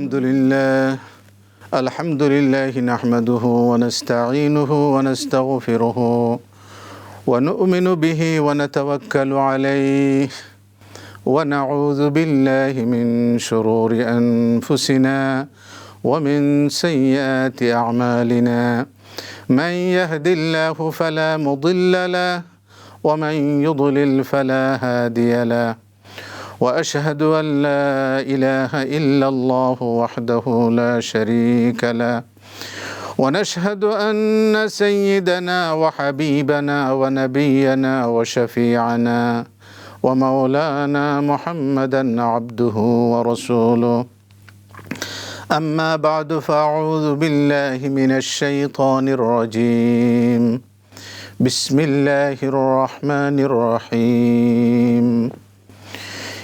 الحمد لله. الحمد لله نحمده ونستعينه ونستغفره ونؤمن به ونتوكل عليه. ونعوذ بالله من شرور أنفسنا ومن سيئات أعمالنا. من يهد الله فلا مضل له ومن يضلل فلا هادي له. وأشهد أن لا إله إلا الله وحده لا شريك له. ونشهد أن سيدنا وحبيبنا ونبينا وشفيعنا ومولانا محمدا عبده ورسوله. أما بعد فأعوذ بالله من الشيطان الرجيم. بسم الله الرحمن الرحيم.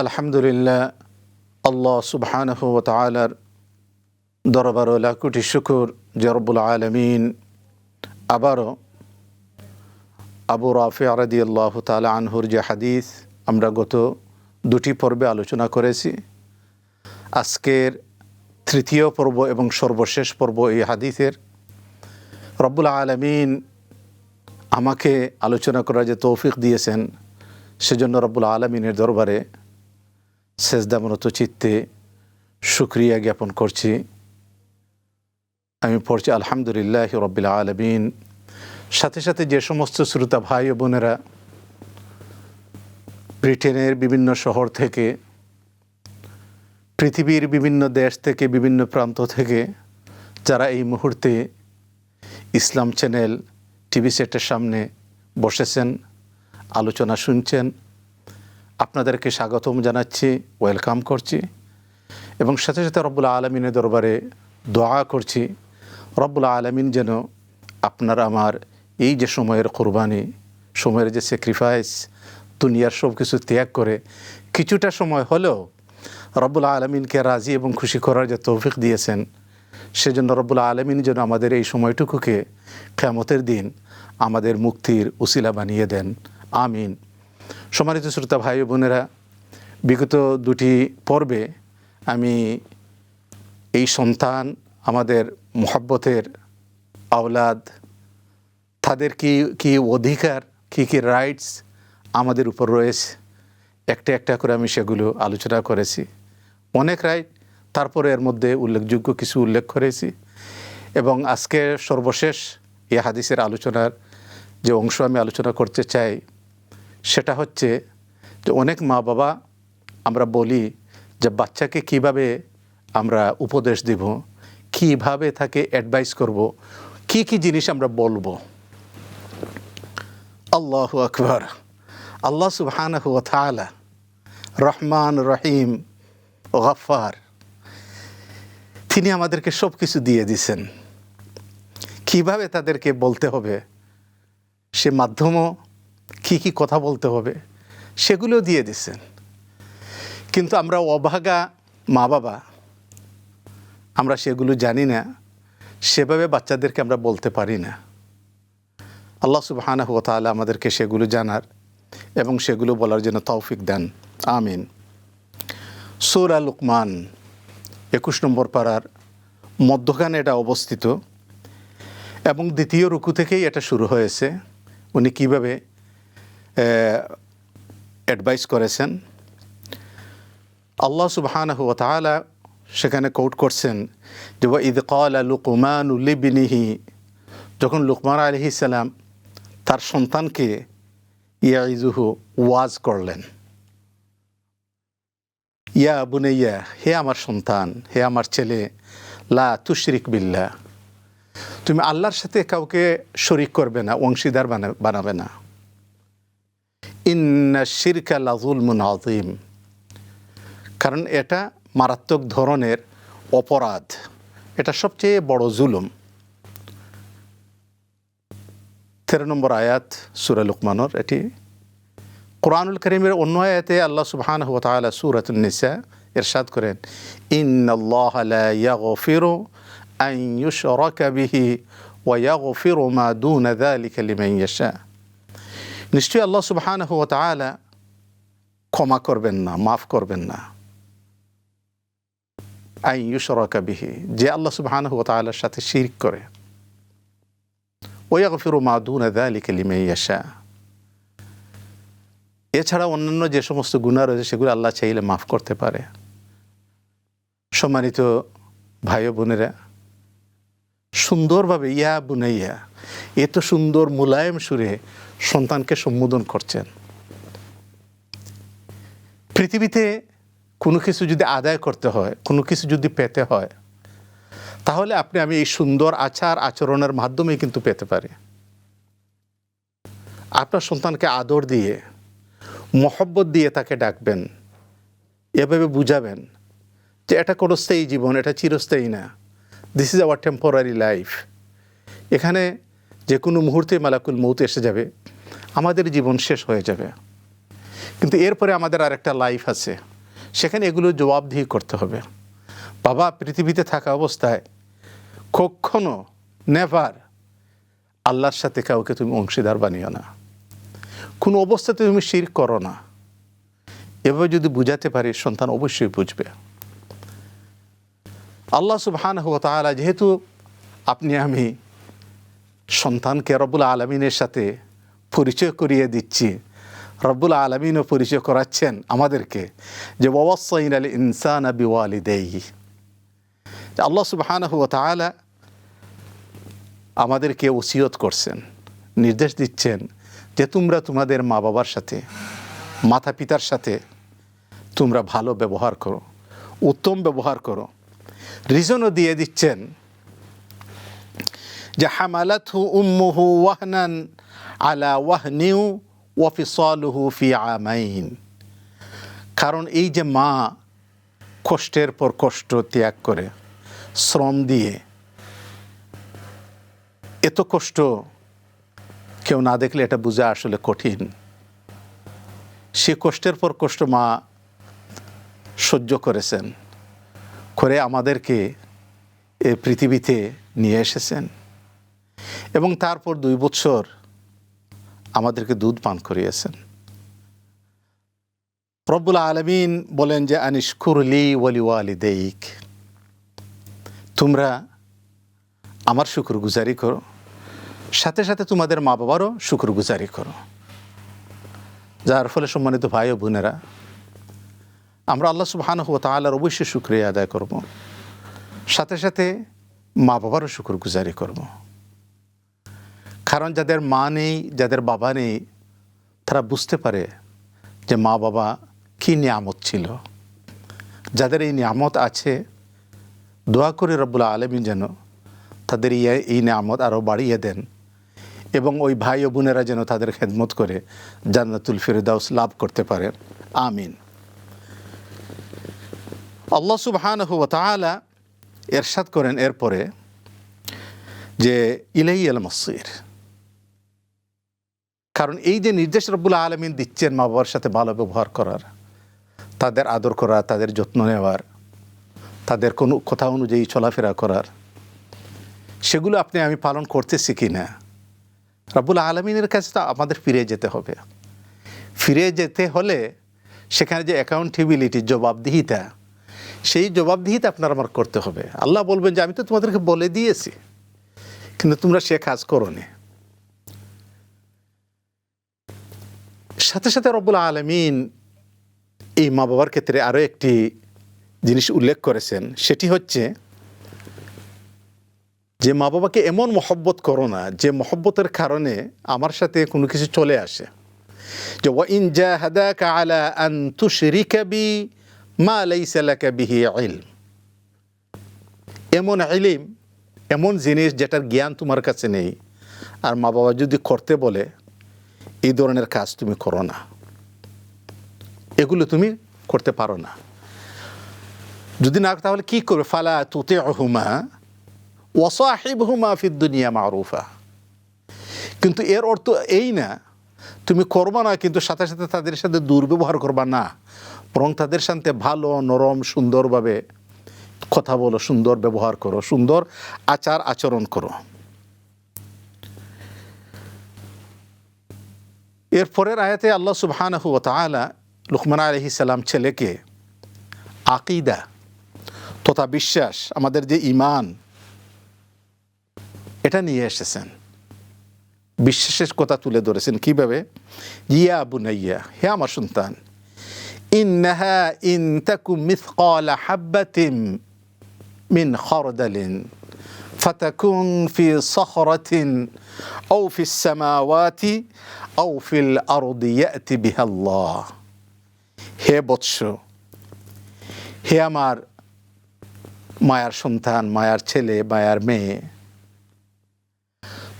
আলহামদুলিল্লাহ, আল্লাহ সুবহানহ দরবার লাকুটি শুকুর জরবুল আলমিন আবারও আবু রাফি আরদি আল্লাহ তালা আনহুর যে হাদিস আমরা গত দুটি পর্বে আলোচনা করেছি। আজকের তৃতীয় পর্ব এবং সর্বশেষ পর্ব এই হাদিসের। রব্বুল আলমিন আমাকে আলোচনা করার যে তৌফিক দিয়েছেন, সেজন্য রব্বুল আলমিনের দরবারে সেজদামনত চিত্তে সুক্রিয়া জ্ঞাপন করছি। আমি পড়ছি, আলহামদুলিল্লাহ রব্বিল আলমিন। সাথে সাথে যে সমস্ত শ্রোতা ভাই ও বোনেরা ব্রিটেনের বিভিন্ন শহর থেকে, পৃথিবীর বিভিন্ন দেশ থেকে, বিভিন্ন প্রান্ত থেকে, যারা এই মুহূর্তে ইসলাম চ্যানেল টিভি সেটের সামনে বসেছেন, আলোচনা শুনছেন আপনাদেরকে স্বাগতম জানাচ্ছি ওয়েলকাম করছি এবং সাথে সাথে রব্বুল আলমিনের দরবারে দোয়া করছি, রব্বুল আলমিন যেন আপনার আমার এই যে সময়ের কোরবানি, সময়ের যে স্যাক্রিফাইস দুনিয়ার সব কিছু ত্যাগ করে কিছুটা সময় হলেও রব্বুল আলমিনকে রাজি এবং খুশি করার যে তৌফিক দিয়েছেন, সেজন্য রব্বুল আলমিন যেন আমাদের এই সময়টুকুকে কেমতের দিন আমাদের মুক্তির উসিলা বানিয়ে দেন। আমিন। সম্মানিত শ্রোতা ভাই বোনেরা, বিগত দুটি পর্বে আমি এই সন্তান, আমাদের মোহাব্বতের আওলাদ, তাদের কি কি অধিকার, কি কি রাইটস আমাদের উপর রয়েছে, একটা একটা করে আমি সেগুলো আলোচনা করেছি। অনেক রাইট তারপরে এর মধ্যে উল্লেখযোগ্য কিছু উল্লেখ করেছি এবং আজকে সর্বশেষ এ হাদিসের আলোচনার যে অংশ আমি আলোচনা করতে চাই সেটা হচ্ছে যে অনেক মা বাবা আমরা বলি যে বাচ্চাকে কীভাবে আমরা উপদেশ দিব, কীভাবে তাকে অ্যাডভাইস করব, কি কি জিনিস আমরা বলব। আল্লাহ আকবর। আল্লাহ সুবহান তালা রহমান রহিম গফার তিনি আমাদেরকে সব কিছু দিয়ে দিছেন। কীভাবে তাদেরকে বলতে হবে? সে মাধ্যমও কী কী কথা বলতে হবে সেগুলো দিয়ে দিচ্ছেন। কিন্তু আমরা অভাগা মা বাবা, আমরা সেগুলো জানি না, সেভাবে বাচ্চাদেরকে আমরা বলতে পারি না। আল্লাহ সুবাহানা হুয়া তাহলে আমাদেরকে সেগুলো জানার এবং সেগুলো বলার জন্য তৌফিক দেন। আমিন। সুরা লুকমান, একুশ নম্বর পাড়ার মধ্যখানে এটা অবস্থিত এবং দ্বিতীয় রুকু থেকেই এটা শুরু হয়েছে। উনি কীভাবে অ্যাডভাইস করেছেন। আল্লাহ তালা সেখানে কোট করছেন যে ঈদ কল লুকমান উল্লিবিনিহি যখন লুকমান আলহি সালাম তার সন্তানকে ইয়াইজুহু ওয়াজ করলেন। ইয়া বুনাইয়া, হে আমার সন্তান, হে আমার ছেলে, লা তুশরিক বিল্লা তুমি আল্লাহর সাথে কাউকে শরিক করবে না, অংশীদার বানা- বানাবে না। ইন্না শিরকা লাজুল মুন আজিম কারণ এটা মারাত্মক ধরনের অপরাধ। এটা সবচেয়ে বড় জুলুম। তেরো নম্বর আয়াত, সুরা লুকমানোর, এটি কোরআনুল করিমের অন্য আয়াতে আল্লাহ সুবহান হুয়া তাআলা সূরাতুন নিসা ইরশাদ করেন, ইন্নাল্লাহ লা ইয়াগফিরু আন ইউশরাকা বিহি ওয়া ইয়াগফিরু মা দুনা যালিকা লিমান ইয়াশা নিশ্চয়ই আল্লাহ সুবহান ক্ষমা করবেন না, মাফ করবেন না। আই ইউশরাকা বিহি, যে আল্লাহ সুবহান হুয়া তাআলার সাথে শিরক করে। ওয়াগফিরু মা দুনা যালিকা লিমান ইয়াশা। এছাড়া অন্যান্য যে সমস্ত গুণা রয়েছে, সেগুলো আল্লাহ চাইলে মাফ করতে পারে। সম্মানিত ভাই বোনেরা সুন্দরভাবে, ইয়া বুনাইয়া, এত সুন্দর মুলায়ম সুরে সন্তানকে সম্বোধন করছেন। পৃথিবীতে কোনো কিছু যদি আদায় করতে হয়, কোনো কিছু যদি পেতে হয়, তাহলে আপনি আমি এই সুন্দর আচার আচরণের মাধ্যমেই কিন্তু পেতে পারি। আপনার সন্তানকে আদর দিয়ে, মহব্বত দিয়ে তাকে ডাকবেন, এভাবে বুঝাবেন যে এটা কোনো স্থায়ী জীবন, এটা চিরস্থায়ী না। This is our temporary life এখানে যে কোনো মুহূর্তে মালাকুল মৌত এসে যাবে, আমাদের জীবন শেষ হয়ে যাবে। কিন্তু এরপরে আমাদের আরেকটা লাইফ আছে। সেখানে এগুলো জবাবদিহি করতে হবে। বাবা, পৃথিবীতে থাকা অবস্থায় কখনো নেভার আল্লাহর সাথে কাউকে তুমি অংশীদার বানিও না। কোনো অবস্থাতে তুমি শির করো না। এভাবে যদি বুঝাতে পারি, সন্তান অবশ্যই বুঝবে। আল্লাহ সুবহান তাআলা, যেহেতু আপনি, আমি সন্তানকে রব্বুল আলমিনের সাথে পরিচয় করিয়ে দিচ্ছি, রব্বুল আলমিনও পরিচয় করাচ্ছেন আমাদেরকে, যে ওয়াসাইন আল ইনসান আবি ওয়ালিদেই আল্লাহ সুবহান তাআলা আমাদেরকে ওসিয়ত করছেন, নির্দেশ দিচ্ছেন যে তোমরা তোমাদের মা বাবার সাথে মাতা পিতার সাথে তোমরা ভালো ব্যবহার করো, উত্তম ব্যবহার করো। রিজনও দিয়ে দিচ্ছেন যে হামালাথু উম্মুহু ওয়াহনান আলা ওয়াহনিউ ওয়াফিসালুহু ফি আমাইন। কারণ এই যে মা কষ্টের পর কষ্ট ত্যাগ করে, শ্রম দিয়ে, এত কষ্ট কেউ না দেখলে এটা বোঝা আসলে কঠিন। সে কষ্টের পর কষ্ট মা সহ্য করেছেন। করে আমাদেরকে এ পৃথিবীতে নিয়ে এসেছেন। এবং তারপর দুই বছর আমাদেরকে দুধ পান করিয়েছেন। রব্বুল আলমিন বলেন যে আনিশকুরলি ওয়ালি ওয়ালিদেইক তোমরা আমার শুকুর গুজারি করো, সাথে সাথে তোমাদের মা বাবারও শুকুর গুজারি করো। যার ফলে সম্মানিত ভাই ও বোনেরা আমরা আল্লাহ সুবহান ও তাআলার অবশ্যই শুক্রিয়া আদায় করব। সাথে সাথে মা বাবারও শুকুর গুজারি করব। কারণ যাদের মা নেই, যাদের বাবা নেই, তারা বুঝতে পারে যে মা বাবা কী নিয়ামত ছিল। যাদের এই নিয়ামত আছে, দোয়া করে রব্বুল আলমিন যেন তাদের ইয়ে এই নিয়ামত আরও বাড়িয়ে দেন এবং ওই ভাই ও বোনেরা যেন তাদের খেদমত করে জান্নাতুল ফিরদাউস লাভ করতে পারে। আমিন। আল্লাহ সুবহান তাআলা এরশাদ করেন এরপরে যে ইলাই আল মসির। কারণ এই যে নির্দেশ রব্বুল আলমিন দিচ্ছেন মা বাবার সাথে ভালো ব্যবহার করার, তাদের আদর করা, তাদের যত্ন নেওয়ার, তাদের কোনো কথা অনুযায়ী চলাফেরা করার, সেগুলো আপনি আমি পালন করতেছি কি না? রাবুল আলমিনের কাছে তো আমাদের ফিরে যেতে হবে। ফিরে যেতে হলে সেখানে যে অ্যাকাউন্টেবিলিটি জবাবদিহিতা সেই জবাবদিহিতা আপনার আমার করতে হবে। আল্লাহ বলবেন যে, আমি তো তোমাদেরকে বলে দিয়েছি, কিন্তু তোমরা সে কাজ করো নি সাথে সাথে রব্বুল আলমিন এই মা বাবার ক্ষেত্রে আরও একটি জিনিস উল্লেখ করেছেন, সেটি হচ্ছে যে মা বাবাকে এমন মহব্বত করো না যে, মহব্বতের কারণে আমার সাথে কোনো কিছু চলে আসে। যে ওয়াইন জাহাদাকা আলা আন তুশরিকা বি মা লাইসা লাকা বিহি ইলম। এমন ইলিম, এমন জিনিস যেটার জ্ঞান তোমার কাছে নেই। আর মা বাবা যদি করতে বলে, এই ধরনের কাজ তুমি করো না। এগুলো তুমি করতে পারো না। যদি না, তাহলে কি করবে? ফালা তুতে হুমা ওয়াসাহিব হুমা ফিদ দুনিয়া মারুফা। কিন্তু এর অর্থ এই না, তুমি করবা না, কিন্তু সাথে সাথে তাদের সাথে দুর্ব্যবহার করবা না। বরং তাদের সাথে ভালো, নরম, সুন্দরভাবে কথা বলো, সুন্দর ব্যবহার করো, সুন্দর আচার আচরণ করো। এর পরের আয়াতে আল্লাহ তাআলা লুকমান আলাইহিস সালাম ছেলেকে আকিদা তথা বিশ্বাস, আমাদের যে ইমান এটা নিয়ে এসেছেন। বিশ্বাসের কথা তুলে ধরেছেন কীভাবে? ইয়া বুনাইয়া, হে আমার সন্তান ইন্নাহা ইন তাকু মিথকাল হাব্বাতিম মিন খরদালিন فتكون في صخرة أو في السماوات أو في الأرض يأتي بها الله হে বৎস হে আমার মায়ার সন্তান মায়ার ছেলে মায়ার মেয়ে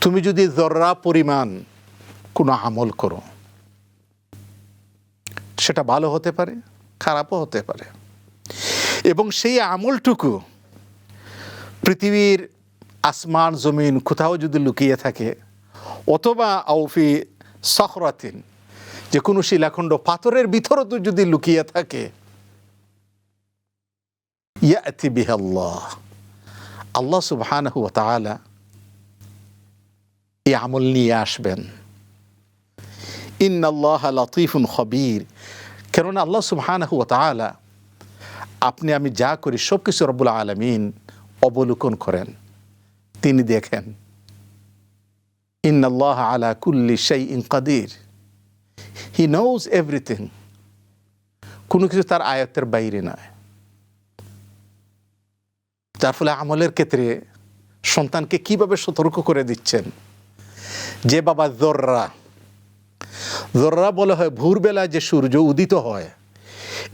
তুমি যদি জর্রা পরিমাণ কোনো আমল করো সেটা ভালো হতে পারে, খারাপও হতে পারে। এবং সেই আমলটুকু পৃথিবীর আসমান, জমিন কোথাও যদি লুকিয়ে থাকে, অথবা আউফি সখরাতিন, যে কোনো শিলাখণ্ড পাথরের ভিতরও তো যদি লুকিয়ে থাকে, ইয়াতি বিহাল্লাহ। আল্লাহ সুবহানাহু ওয়া তাআলা এই আমল নিয়ে আসবেন। ইন্নাল্লাহ খবির। কেননা আল্লাহ সুবহানাহু ওয়া তাআলা আপনি, আমি যা করি সব কিছু রব্বুল আলমিন অবলোকন করেন। তিনি দেখেন, ইন্নাল্লাহ আলা কুল্লি সেই ইন কাদির। He knows everything. কোনো কিছু তার আয়ত্তের বাইরে নয়। যার ফলে আমলের ক্ষেত্রে সন্তানকে কীভাবে সতর্ক করে দিচ্ছেন? যে বাবা জর্রা জর্রা বলা হয় ভোরবেলা যে সূর্য উদিত হয়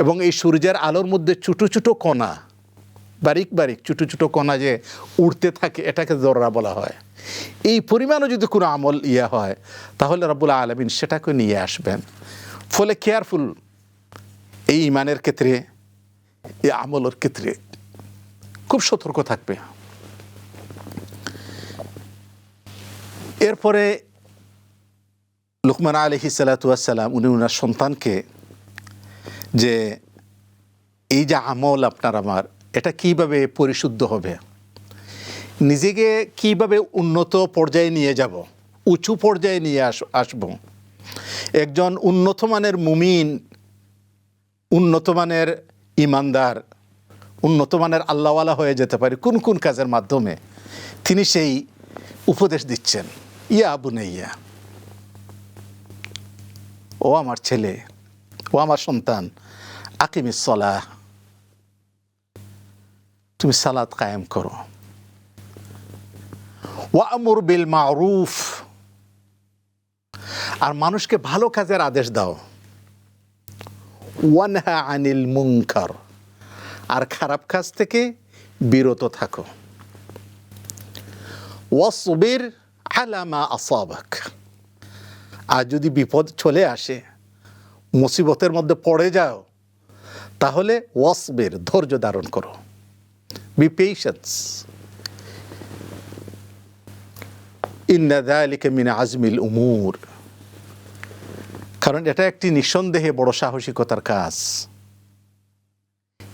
এবং এই সূর্যের আলোর মধ্যে ছোটো ছোটো কণা, বারিক বারিক ছোটো ছোটো কণা যে উড়তে থাকে, এটাকে জর্রা বলা হয়। এই পরিমাণও যদি কোনো আমল ইয়ে হয়, তাহলে রব্বুল আলমিন সেটাকে নিয়ে আসবেন। ফলে কেয়ারফুল এই ইমানের ক্ষেত্রে, এই আমলের ক্ষেত্রে খুব সতর্ক থাকবে। এরপরে লুকমান আলহি সালাতাম উনি ওনার সন্তানকে যে, এই যে আমল আপনার আমার, এটা কীভাবে পরিশুদ্ধ হবে? নিজেকে কীভাবে উন্নত পর্যায়ে নিয়ে যাব? উঁচু পর্যায়ে নিয়ে আস, আসব? একজন উন্নত মানের মুমিন, উন্নত মানের ইমানদার, উন্নত মানের আল্লাহওয়ালা হয়ে যেতে পারে কোন কোন কাজের মাধ্যমে? তিনি সেই উপদেশ দিচ্ছেন, ইয়া আবু ইয়া ও আমার ছেলে, ও আমার সন্তান আকিমিস সলাহ। তুমি সালাদ কায়েম করো। ওয়ামুর বিল মারুফ। আর মানুষকে ভালো কাজের আদেশ দাও। ওয়ান ওয়ানহা আনিল মুনকার। আর খারাপ কাজ থেকে বিরত থাকো। ওয়াসবির আলামা আসাবাক। আর যদি বিপদ চলে আসে, মুসিবতের মধ্যে পড়ে যাও, তাহলে ওয়াসবের ধৈর্য ধারণ করো। বি পেশেন্স ইন্না দালিকা মিন আজমিল উমুর। কারণ এটা একটি নিঃসন্দেহে বড় সাহসিকতার কাজ।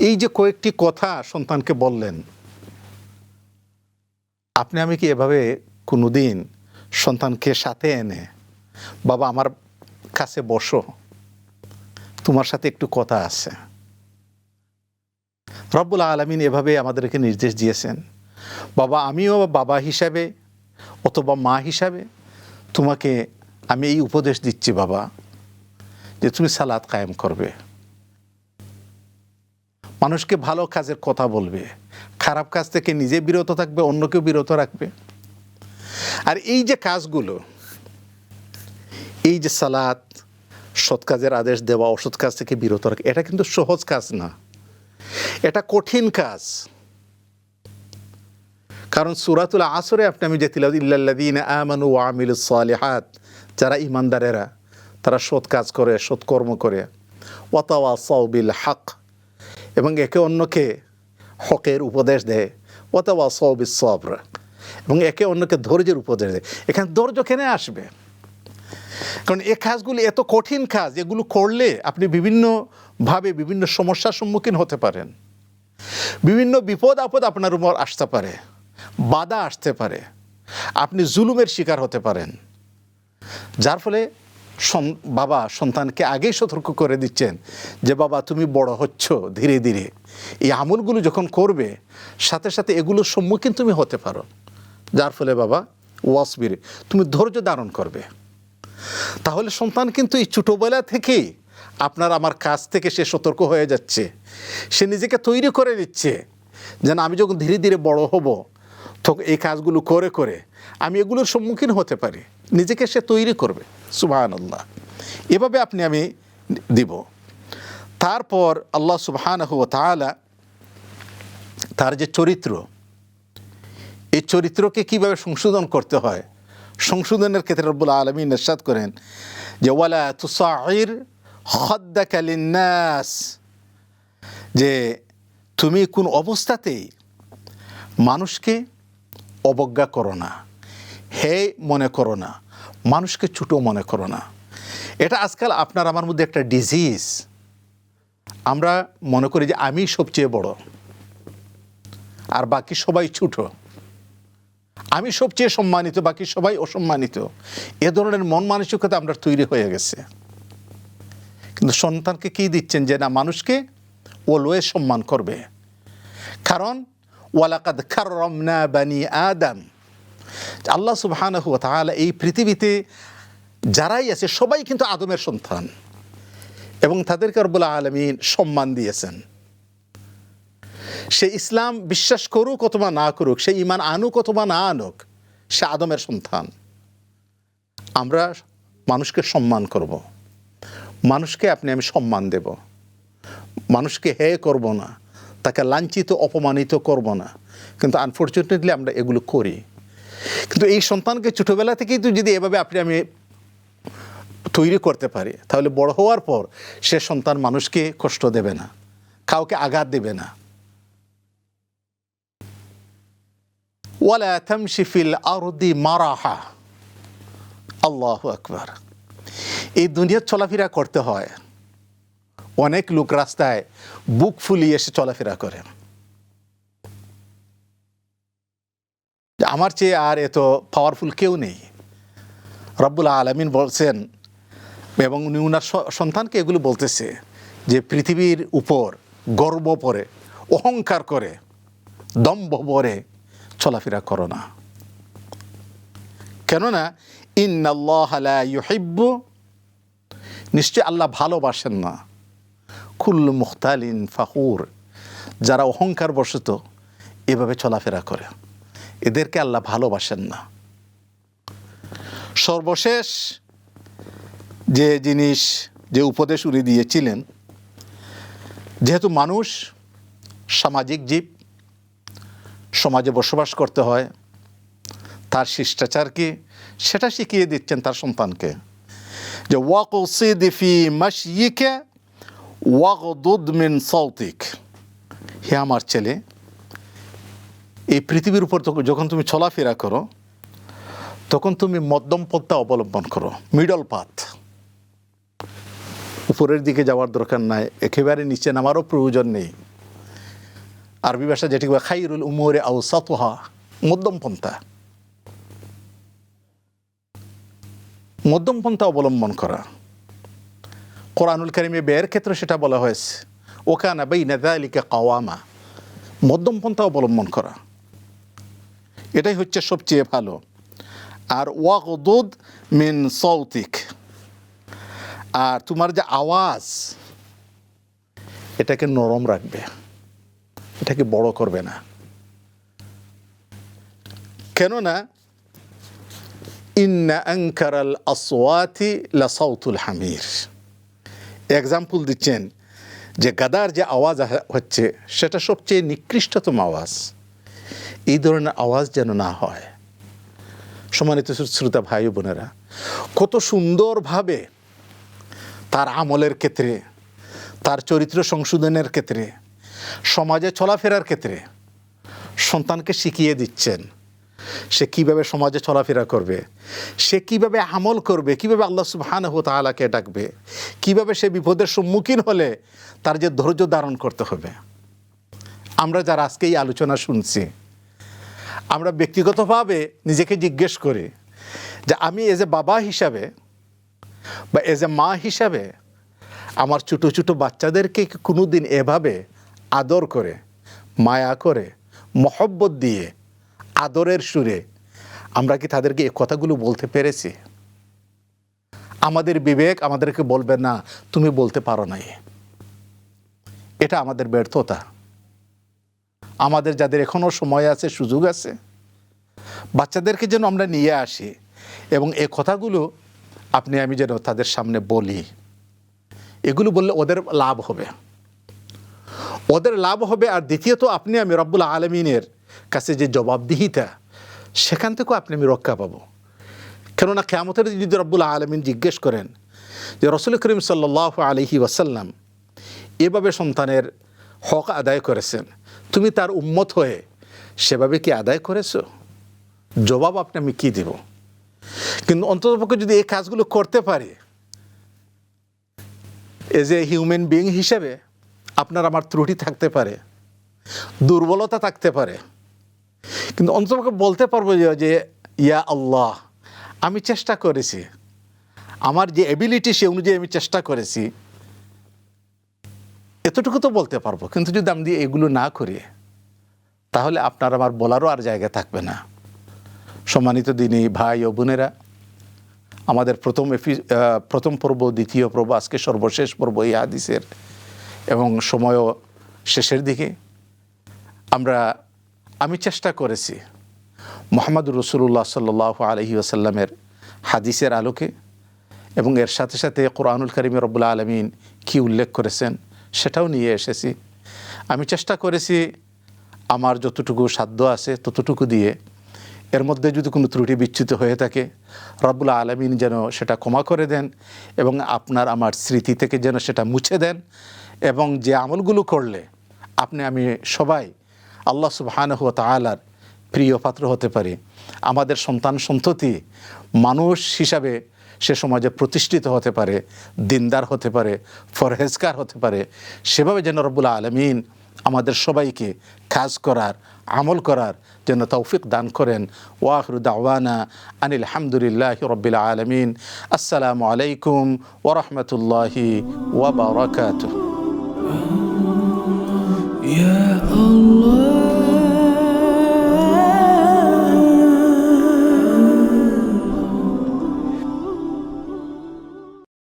এই যে কয়েকটি কথা সন্তানকে বললেন, আপনি আমি কি এভাবে কোনোদিন সন্তানকে সাথে এনে বাবা, আমার কাছে বসো। তোমার সাথে একটু কথা আছে। রব্বুল আলমিন এভাবে আমাদেরকে নির্দেশ দিয়েছেন। বাবা, আমিও বাবা হিসাবে অথবা মা হিসাবে তোমাকে আমি এই উপদেশ দিচ্ছি বাবা, যে তুমি সালাদ কায়েম করবে। মানুষকে ভালো কাজের কথা বলবে, খারাপ কাজ থেকে নিজে বিরত থাকবে, অন্যকেও বিরত রাখবে। আর এই যে কাজগুলো এই যে সালাত, সৎ কাজের আদেশ দেওয়া, অসৎ কাজ থেকে বিরত রাখা, এটা কিন্তু সহজ কাজ না। এটা কঠিন কাজ। কারণ সুরাতুল আসরে আপনি, আমি যে তিলাওয়াত, ইল্লাল্লাযীনা আমানু ওয়া আমিলুস সালিহাত, যারা ইমানদারেরা তারা সৎ কাজ করে, সৎ কর্ম করে। ওয়াতাওয়াসাউ বিল হক, এবং একে অন্যকে হকের উপদেশ দেয়। ওয়াতাওয়াসাউ বিস সবর, এবং একে অন্যকে ধৈর্যের উপদেশ দেয়। এখানে ধৈর্য কেনে আসবে? কারণ এ কাজগুলি এত কঠিন কাজ, এগুলো করলে আপনি বিভিন্নভাবে বিভিন্ন সমস্যার সম্মুখীন হতে পারেন। বিভিন্ন বিপদ আপদ আপনার উপর আসতে পারে, বাধা আসতে পারে, আপনি জুলুমের শিকার হতে পারেন। যার ফলে বাবা সন্তানকে আগেই সতর্ক করে দিচ্ছেন যে, বাবা, তুমি বড় হচ্ছ ধীরে ধীরে। এই আমলগুলো যখন করবে, সাথে সাথে এগুলোর সম্মুখীন তুমি হতে পারো। যার ফলে বাবা, ওয়াসবির, তুমি ধৈর্য ধারণ করবে। তাহলে সন্তান কিন্তু এই ছোটোবেলা থেকেই আপনার আমার কাছ থেকে সে সতর্ক হয়ে যাচ্ছে। সে নিজেকে তৈরি করে নিচ্ছে। যেন আমি যখন ধীরে ধীরে বড় হব তো এই কাজগুলো করে করে আমি এগুলোর সম্মুখীন হতে পারি। নিজেকে সে তৈরি করবে। সুবাহান আল্লাহ এভাবে আপনি আমি দিব। তারপর আল্লাহ সুবহান তাআলা তার যে চরিত্র, এই চরিত্রকে কীভাবে সংশোধন করতে হয় সংশোধনের ক্ষেত্রে রব্বুল আলমী নির্সাদ করেন যে, ওয়ালা তুসাইর হদ্দাকালিনাস যে, তুমি কোন অবস্থাতেই মানুষকে অবজ্ঞা করো না, হে মনে করো না, মানুষকে ছোটো মনে করো না। এটা আজকাল আপনার আমার মধ্যে একটা ডিজিজ আমরা মনে করি যে, আমি সবচেয়ে বড়, আর বাকি সবাই ছোটো। আমি সবচেয়ে সম্মানিত, বাকি সবাই অসম্মানিত। এ ধরনের মন মানসিকতা আমরা তৈরি হয়ে গেছে। কিন্তু সন্তানকে কি দিচ্ছেন যে না, মানুষকে অলওয়েজ সম্মান করবে? কারণ, ওয়ালাকাদ খাররমনা বানি আদম। আল্লাহ সুবহানাহু তাআলা এই পৃথিবীতে যারাই আছে, সবাই কিন্তু আদমের সন্তান। এবং তাদেরকে রব্বুল আলমিন সম্মান দিয়েছেন। সে ইসলাম বিশ্বাস করুক অথবা না করুক, সে ইমান আনুক অথবা না আনুক, সে আদমের সন্তান। আমরা মানুষকে সম্মান করব। মানুষকে আপনি আমি সম্মান দেব। মানুষকে হে করব না, তাকে লাঞ্ছিত, অপমানিত করব না। কিন্তু আনফর্চুনেটলি আমরা এগুলো করি। কিন্তু এই সন্তানকে ছোটোবেলা থেকেই তো যদি এভাবে আপনি আমি তৈরি করতে পারি, তাহলে বড় হওয়ার পর সে সন্তান মানুষকে কষ্ট দেবে না, কাউকে আঘাত দেবে না। ওয়ালা তামশি ফিল আরদি মারাহা আল্লাহ আকবার এই দুনিয়ার চলাফেরা করতে হয়। অনেক লোক রাস্তায় বুক ফুলিয়ে এসে চলাফেরা করে। আমার চেয়ে আর এত পাওয়ারফুল কেউ নেই। রব্বুল আলমিন বলছেন এবং উনি উনার সন্তানকে এগুলো বলতেছে যে পৃথিবীর উপর গর্ব পরে, অহংকার করে, দম্ভ ভরে চলাফেরা করো না। কেননা, ইন্নাল্লাহ লা ইউহিব্বু নিশ্চয় আল্লাহ ভালোবাসেন না। কুল্লু মুখতালিন ফাহুর যারা অহংকার বশত এভাবে চলাফেরা করে। এদেরকে আল্লাহ ভালোবাসেন না। সর্বশেষ যে জিনিস, যে উপদেশ উনি দিয়েছিলেন, যেহেতু মানুষ সামাজিক জীব সমাজে বসবাস করতে হয়। তার শিষ্টাচার কি? সেটা শিখিয়ে দিচ্ছেন তার সন্তানকে। যে ওয়াকদুদ মিন সৌতিক হে আমার ছেলে, এই পৃথিবীর উপর যখন তুমি চলাফেরা করো, তখন তুমি মধ্যম পথটা অবলম্বন করো মিডল পাথ উপরের দিকে যাওয়ার দরকার নাই, একেবারে নিচে নামারও প্রয়োজন নেই। আরবি ভাষা যেটি বলে খাইরুল উমরে আউসাতুহা মধ্যম পন্থা। মধ্যম পন্থা অবলম্বন করা। কোরআনুল কারিমে ব্যয়ের ক্ষেত্রে সেটা বলা হয়েছে, ওকানা বেই নেদালিকে কাওয়ামা। মধ্যম পন্থা অবলম্বন করা। এটাই হচ্ছে সবচেয়ে ভালো। আর ওয়াকদুদ মিন সৌতিক আর তোমার যে আওয়াজ, এটাকে নরম রাখবে। এটাকে বড় করবে না। কেননা, ইন্না আঙ্কারাল আসওয়াতি লাসাউতুল হামির। এক্সাম্পল দিচ্ছেন যে গাদার যে আওয়াজ হচ্ছে, সেটা সবচেয়ে নিকৃষ্টতম আওয়াজ। এই ধরনের আওয়াজ যেন না হয়। সম্মানিত শ্রোতা ভাই বোনেরা, কত সুন্দরভাবে তার আমলের ক্ষেত্রে, তার চরিত্র সংশোধনের ক্ষেত্রে সমাজে চলাফেরার ক্ষেত্রে সন্তানকে শিখিয়ে দিচ্ছেন, সে কীভাবে সমাজে চলাফেরা করবে, সে কীভাবে আমল করবে, কীভাবে আল্লাহ সুবহানাহু ওয়া তাআলাকে ডাকবে, কীভাবে সে বিপদের সম্মুখীন হলে তার যে ধৈর্য ধারণ করতে হবে। আমরা যারা আজকে এই আলোচনা শুনছি, আমরা ব্যক্তিগতভাবে নিজেকে জিজ্ঞেস করি যে আমি এজ এ বাবা হিসাবে বা এজ এ মা হিসাবে আমার ছোটো ছোটো বাচ্চাদেরকে কোনো দিন এভাবে আদর করে, মায়া করে, মহব্বত দিয়ে, আদরের সুরে। আমরা কি তাদেরকে এ কথাগুলো বলতে পেরেছি? আমাদের বিবেক আমাদেরকে বলবে না, তুমি বলতে পারো নাই। এটা আমাদের ব্যর্থতা। আমাদের যাদের এখনও সময় আছে, সুযোগ আছে, বাচ্চাদেরকে যেন আমরা নিয়ে আসি এবং এ কথাগুলো আপনি আমি যেন তাদের সামনে বলি। এগুলো বললে ওদের লাভ হবে। ওদের লাভ হবে। আর দ্বিতীয়ত, আপনি আমি রব্বুল আলমিনের কাছে যে জবাবদিহিতা, সেখান থেকেও আপনি আমি রক্ষা পাবো। কেননা কেমতের যদি রব্বুল আলমিন জিজ্ঞেস করেন যে, রসুল করিম সাল্লাহ আলহি ওয়াসাল্লাম এভাবে সন্তানের হক আদায় করেছেন, তুমি তার উম্মত হয়ে সেভাবে কি আদায় করেছ? জবাব আপনি আমি কী দেব? কিন্তু অন্ততপক্ষে যদি এই কাজগুলো করতে পারি, এজ এ হিউম্যান বিইং হিসেবে আপনার আমার ত্রুটি থাকতে পারে, দুর্বলতা থাকতে পারে। কিন্তু অন্ততপক্ষে বলতে পারব যে- ইয়া আল্লাহ, আমি চেষ্টা করেছি। আমার যে এবিলিটি সে অনুযায়ী আমি চেষ্টা করেছি। এতটুকু তো বলতে পারব, কিন্তু যদি আমি এগুলো না করি, তাহলে আপনার আমার বলারও আর জায়গা থাকবে না। সম্মানিত দিনী ভাই ও বোনেরা, আমাদের প্রথম প্রথম পর্ব, দ্বিতীয় পর্ব, আজকে সর্বশেষ পর্ব এই হাদিসের। এবং সময়ও শেষের দিকে। আমরা, আমি চেষ্টা করেছি মোহাম্মদ রসুল্লাহ সাল্লাহ আলহি আসাল্লামের হাদিসের আলোকে এবং এর সাথে সাথে কোরআনুল করিম রব্বুল্লা আলমিন কী উল্লেখ করেছেন সেটাও নিয়ে এসেছি। আমি চেষ্টা করেছি আমার যতটুকু সাধ্য আছে ততটুকু দিয়ে এর মধ্যে যদি কোনো ত্রুটি বিচ্যুত হয়ে থাকে রব্বুল্লা আলমিন যেন সেটা ক্ষমা করে দেন এবং আপনার আমার স্মৃতি থেকে যেন সেটা মুছে দেন এবং যে আমলগুলো করলে আপনি, আমি সবাই আল্লাহ সুবহানাহু ওয়া তাআলার প্রিয় পাত্র হতে পারি। আমাদের সন্তান সন্ততি মানুষ হিসাবে সে সমাজে প্রতিষ্ঠিত হতে পারে, দিনদার হতে পারে ফরহেজকার হতে পারে। সেভাবে যেন রব্বুল আলমিন আমাদের সবাইকে কাজ করার, আমল করার যেন তৌফিক দান করেন। ওয়াহরু দাওয়ানা আনিল হামদুলিল্লাহ রবিল আলমিন। আসসালামু আলাইকুম ওরহমতুল্লাহি ওবরাকাত يا الله